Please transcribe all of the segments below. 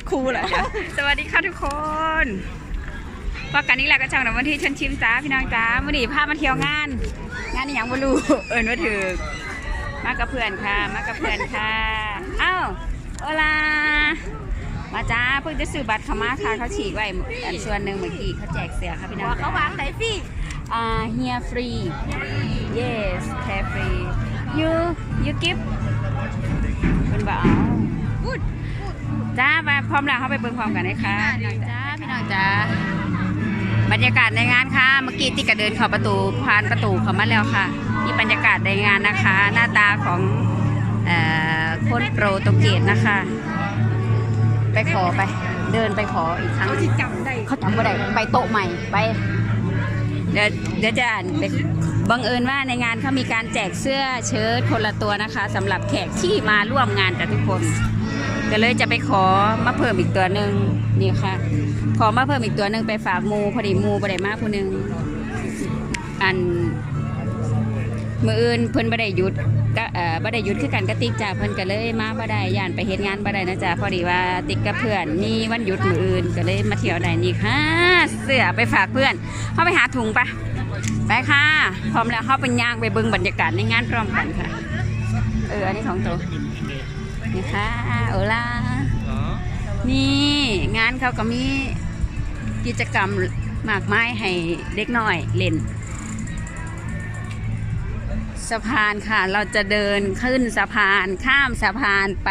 กครูเหรอคะสวัสดีค่ะทุกคนว่ากันนี้แหละก็ช่างหนวันที่ฉันชิมจ้าพี่น้องจ้ามื่อนี้พามาเที่ยวงาน งานอหย่างบรูเอิญว่าถือมากับเพื่อนค่ะ มากับเพื่อนค่ะอ้าวโอลามาจ้าเพิ่งจะซื้อบัตรเขามาค่ะเขาฉีกไว้อันส่วนหนึ่งเมื่อกี้เขาแจกเสือค่ะพี่น้องเขาวางไหนพี่อ่า here free yes care free you you give เป็นบ่เอา จ้ามาพร้อมแล้วเข้าไปเบิ่งพร้อมกันนะคะจ้าพี่น้องจ้าบรรยากาศในงานค่ะ เมื่อกี้ที่กระเดินเข้าประตูผ่านประตูเข้ามาแล้วค่ะนี่บรรยากาศในงานนะคะ หน้าตาของเอ่อคนโปรโตเกตนะคะ ไปขอไป เดินไปขออีกครั้งเขาจิจำได้เขาจำไม่ได้ไปโต๊ะใหม่ไปเดี๋ยวเดี๋ยวจะอ่านไปบังเอิญว่าในงานเขามีการแจกเสื้อเชิ้ตคนละตัวนะคะสำหรับแขกที่มาร่วมงานจากทุกคน ก็เลยจะไปขอมาเพิ่มอีกตัวหนึ่งนี่ค่ะ ขอมาเพิ่มอีกตัวหนึ่งไปฝากมูพอดีมูบไดมาผู้หนึ่งอันมืออื่นเพิ่นบ่ได้หยุดก็เอ่อบ่ได้หยุดคือกันกบติกจ้าเพิ่นก็เลยมาบ่ได้ย่านไปเฮ็ดงานบ่ได้นะจ๊ะพอดีว่าติ๊กกับเพื่อนนี่วันหยุดมืออื่นก็เลยมาเที่ยวได้นี่ค่ะ เสื้อไปฝากเพื่อนเข้าไปหาถุงปะไปค่ะ พร้อมแล้วเข้าไปย่างไปเบิ่งบรรยากาศในงานพร้อมกันค่ะ เอออันนี้ของตัว นี่ค่ะโอลานี่งานเขาก็มีกิจกรรมมากมายให้เด็กน้อยเล่น สะพานค่ะ เราจะเดินขึ้นสะพานข้ามสะพานไป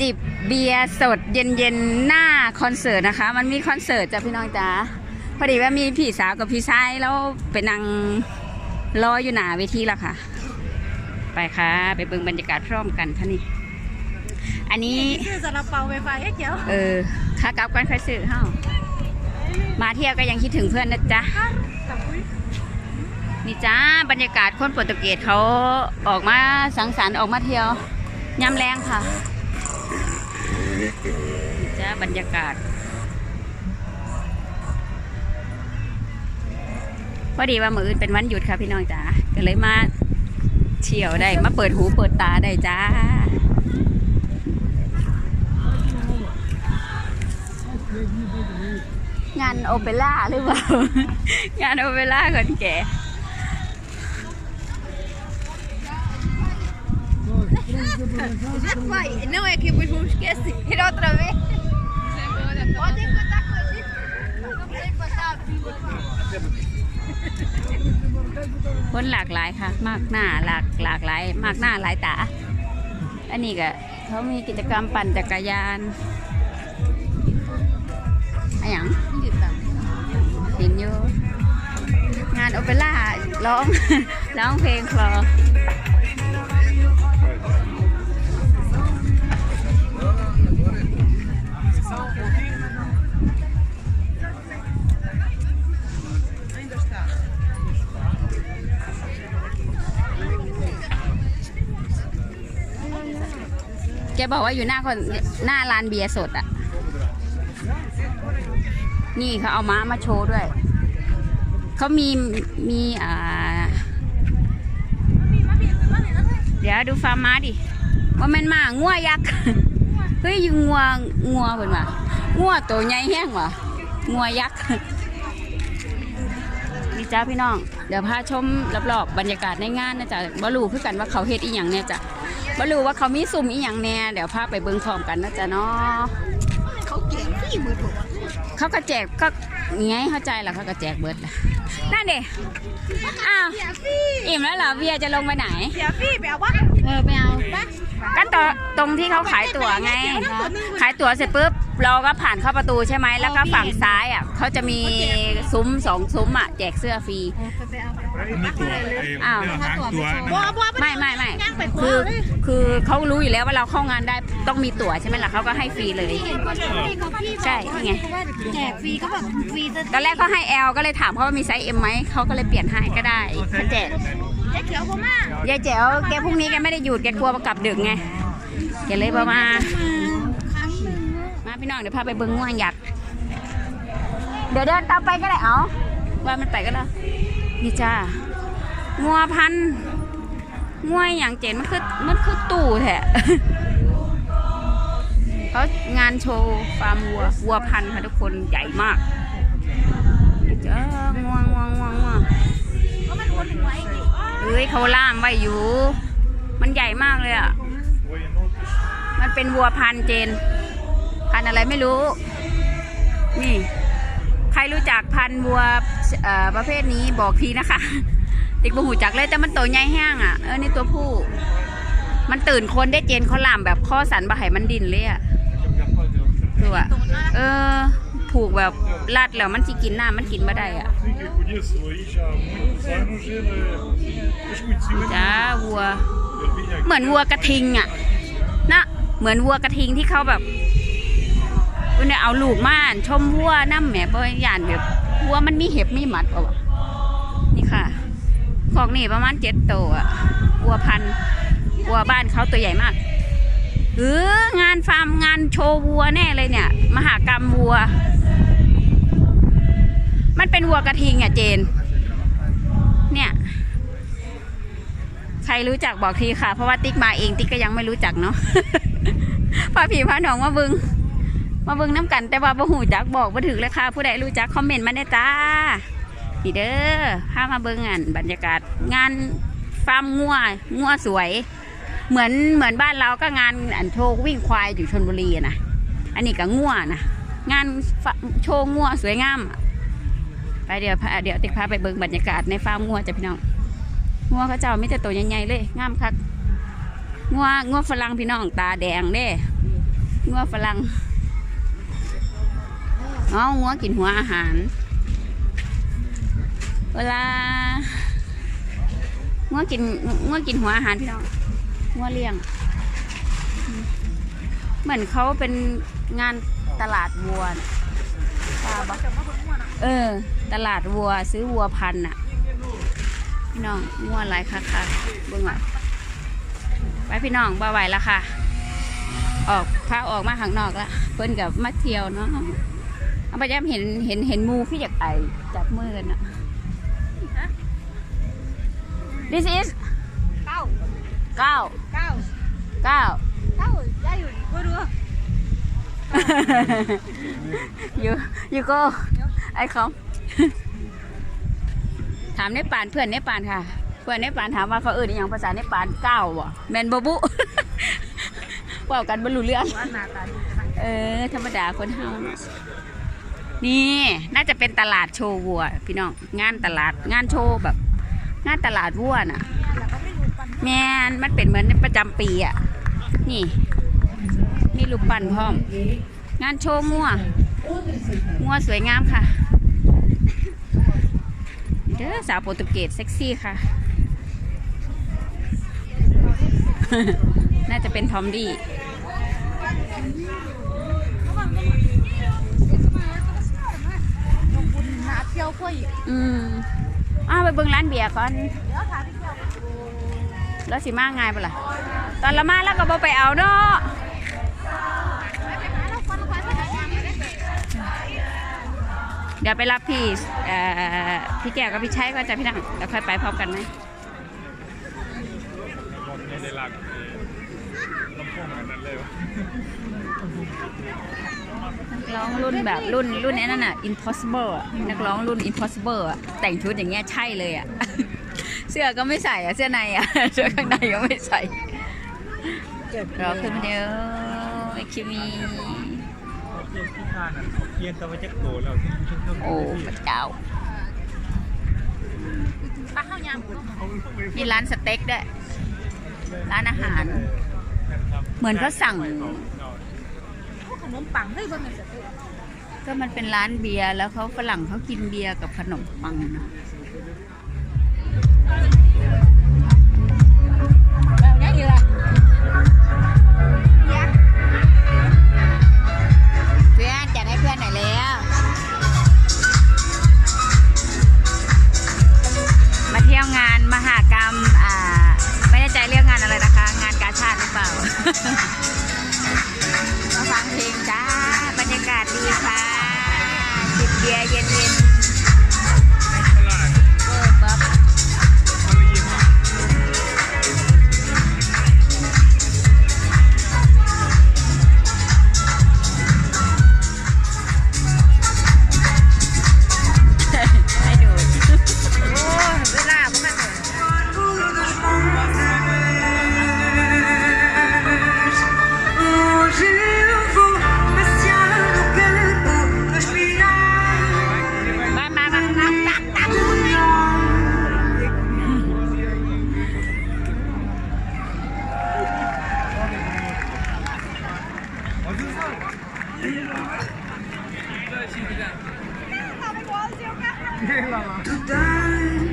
จิบเบียร์สดเย็นๆหน้าคอนเสิร์ตนะคะ มันมีคอนเสิร์ตจ้ะพี่น้องจ๋าพอดีว่ามีพี่สาวกับพี่ชายแล้วไปนั่งรออยู่หน้าเวทีแล้วค่ะ ไปค่ะ ไปเบิ่งบรรยากาศพร้อมกันค่ะนี่อันนี้ชื่อซาลาเปาไฟฟ้าแค่เจียวเออค่ากลับกันค่อยซื้อเฮ้ามาเที่ยวก็ยังคิดถึงเพื่อนนะจ๊ะนี่จ้าบรรยากาศคนโปรตุเกสเขาออกมาสังสรรค์ออกมาเที่ยวยามแรงค่ะนี่จ้าบรรยากาศ พอดีว่ามืออื่นเป็นวันหยุดค่ะพี่น้องจ้าก็เลยมา เที่ยวได้ มาเปิดหูเปิดตาได้จ้า งานโอเปร่าหรือเปล่า งานโอเปร่าคนแก่ Já foi. Não é que depois vamos esquecer outra vez. คนหลากหลายค่ะ มากหน้าหลากหลากหลาย มากหน้าหลายตา อันนี้ก็เขามีกิจกรรมปั่นจักรยานอะไรอย่างเห็นอยู่ งานโอเปร่าร้องร้องเพลงคลอ แกบอกว่าอยู่หน้าคนหน้าร้านเบียร์สดอะ นี่เขาเอาม้ามาโชว์ด้วย เขามีมีอ่า เดี๋ยวดูฟาร์มม้าดิว่ามันมางัวยักษ์เฮ้ยอยู่งัวงัวเพิ่นว่างัวตัวใหญ่แห้งว่ะงัวยักษ์นี่จ้าพี่น้อง เดี๋ยวพาชมรอบๆบรรยากาศในงานนะจ๊ะบ่รู้คือกันว่าเขาเฮ็ดอีหยังเนี่ยจ้ะ บ่รู้ว่าเขามีซุ่มอีหยังแน่เดี๋ยวพาไปเบิ่งพร้อมกันนะจ๊ะเนาะเขาเขียนพี่มือถูกเขาก็แจกก็ไงเข้าใจแล้วเขาก็แจกเบิดละนั่นเด้อ้าว เสียพี่อิ่มแล้วเหรอเบียร์จะลงไปไหน เสียพี่แปลว่าเออไปเอาก็ ตรงตรงที่เขาขายตั๋วไง ขายตั๋วเสร็จปุ๊บเราก็ผ่านเข้าประตูใช่ไหมแล้วก็ฝั่งซ้ายอะเขาจะมีซุ้มสองซุ้มอะแจกเสื้อฟรี มีตัวอ้าว เรื่องทางตัวบัวบัวไม่ไม่ไม่ย่างไปคือเลยคือเขารู้อยู่แล้วว่าเราเข้างานได้ต้องมีตั๋วใช่ไหมล่ะเขาก็ให้ฟรีเลย ใช่นี่ไง แจกฟรีก็แบบฟรีจะตอนแรกเขาให้ L ก็เลยถามเขาว่ามีไซส์ M ไหมเขาก็เลยเปลี่ยนให้ก็ได้เขาแจกแจก เขียวผมอะยายแจ๋วแกพรุ่งนี้แกไม่ได้หยุดแกกลัวมากลับดึกไง แกเลยบอกมาครั้งหนึ่งมาพี่น้องเดี๋ยวพาไปเบิ้งง่วงหยักษ์เดี๋ยวเดินตามไปก็ได้เอาว่ามันไปก็ได้นี่จ้างัวพันธุ์งัวอย่างเจนมันคือมันคือตู่แท้เขางานโชว์ฟาร์มวัววัวพันธุ์ค่ะทุกคนใหญ่มากเจ้าง่วงง่วงง่วงง่วงก็มันวนหัวไอ้นี่เฮ้ยเขาล่ามไว้อยู่ มันใหญ่มากเลยอะ มันเป็นวัวพันเจน พันอะไรไม่รู้ นี่ ใครรู้จักพันวัวเอ่อประเภทนี้บอกทีนะคะ ติ๊กบูหูจักเลยแต่มันตัวใหญ่แห้งอะ เออนี่ตัวผู้ มันตื่นคนได้เจนเขาล่ามแบบข้อสันบะไหมันดินเลยอะดูอะเออ ผูกแบบลัดแล้วมันสิกินน้ำมันกินมาได้อะจ้าวัว เหมือนวัวกระทิงอะนะ เหมือนวัวกระทิงที่เขาแบบเนี่ยเอาลูกมานชมวัวน้ำแหมบริยานแบบวัวมันมีเห็บมีหมัดเปล่าวะนี่ค่ะของนี่ประมาณเจ็ดตัวอะวัวพันวัวบ้านเขาตัวใหญ่มากเอองานฟาร์มงานโชว์วัวแน่เลยเนี่ย มหากรรมวัว มันเป็นวัวกระทิงอะเจน เนี่ย ใครรู้จักบอกทีค่ะ เพราะว่าติ๊กมาเองติ๊กก็ยังไม่รู้จักเนาะาผีพาหนองมาเบึงมาเบึงน้ำกันแต่ว่าบ่หูจักบอกบ่ถึงเลยค่ะ ผู้ใดรู้จักคอมเมนต์มาได้จ้านี่เด้อพามาเบิ่งอันบรรยากาศงานฟาร์มงัวงัวสวย เหมือนเหมือนบ้านเราก็งานอันโชว์วิ่งควายอยู่ชนบุรีนะอันนี้ก็งัวนะงานโชว์งัวสวยงามไปเดี๋ยวเดี๋ยวติ๊กพาไปเบิงบรรยากาศในฟาร์มงัวจ้ะพี่น้องงัวเขาเจ้าไมีแต่ตัวใหญ่ๆเลยงามคักงัวงัวฝรั่งพี่น้องตาแดงเด้ งัวฝรั่งอ๋องัวกินหัวอาหารเวลางัวกินงัวกินหัวอาหารพี่น้องงัวเลี้ยง เหมือนเขาเป็นงานตลาดวัวน่ะตาบเออ ตลาดวัวซื้อวัวพันธุ์อะพี่น้องง่วหลายค่ะค่ะเบิ่งหน่อยไปพี่น้องบ่ไหวแล้วค่ะ ออกพาออกมาข้างนอกละเพิ่นกับมาเที่ยวเนาะเอาไปย้ำเห็นเห็นเห็นหมูพี่อยากไอจับมือกันอะ This is เก้าเก้าเก้าเก้า เก้าได้อยู่ดีก็รู้ you you go ไอ้เขาถามในปานเพื่อนในปานค่ะ เพื่อนในปานถามว่าเขาเอ่ยอหย่างภาษาในปานเก้าบ่แมนบบุ เว่ากันบรรลุเรื่องเออ ธรรมดาคนเฮานี่น่าจะเป็นตลาดโชว์วัว พี่น้องงานตลาดงานโชว์แบบ งานตลาดวัวน่ะ แมนมันเป็นเหมือนประจำปีอะ นี่ มีลูกปั่นพร้อม งานโชว์งัวงัวสวยงามค่ะเด้อสาวโปรตุเกสเซ็กซี่ค่ะ น่าจะเป็นทอมดี้ ลงบุญหาเที่ยว ค่อยอีกอืมอ้าวไปเบิ่งร้านเบียร์ก่อนแล้วสิมาง่ายปะล่ะตอนละมาแล้วก็บ่ไปเอาเนาะเดี๋ยวไปรับพี่เออพี่แก้วกับพี่ชัยก็จะพี่นังแล้วค่อยไปพร้อมกันไหม ในในหลักลำโพงอันนั้นเลยวะ นัก ร้องรุ่นแบบรุ่นรุ่นนี้นั่นน่ะ impossible อะนักร้องรุ่น impossible อะแต่งชุดอย่างเงี้ยใช่เลยอะ เสื้อก็ไม่ใส่อะเสื้อในอะ เสื้อข้างในก็ไม่ใส่รอขึ้นมาเดี๋ยวไอคิมีเพียนที่ท่านั่นเขาเพียนตัวไปจักโตแล้วที่ชุ่มๆโอ้พระเจ้าปลาข้าวยำมีร้านสเต็กด้วย ร้านอาหาร เหมือนเขาสั่ง นมปังเฮ้ยเบิ่งมันจะเตะก็มันเป็นร้านเบียร์แล้วเขาฝรั่งเขากินเบียร์กับขนมปังเนาะ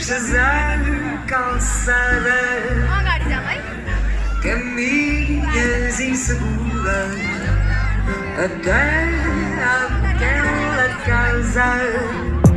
cruzar calçada Caminhas inseguras Até aquela casa.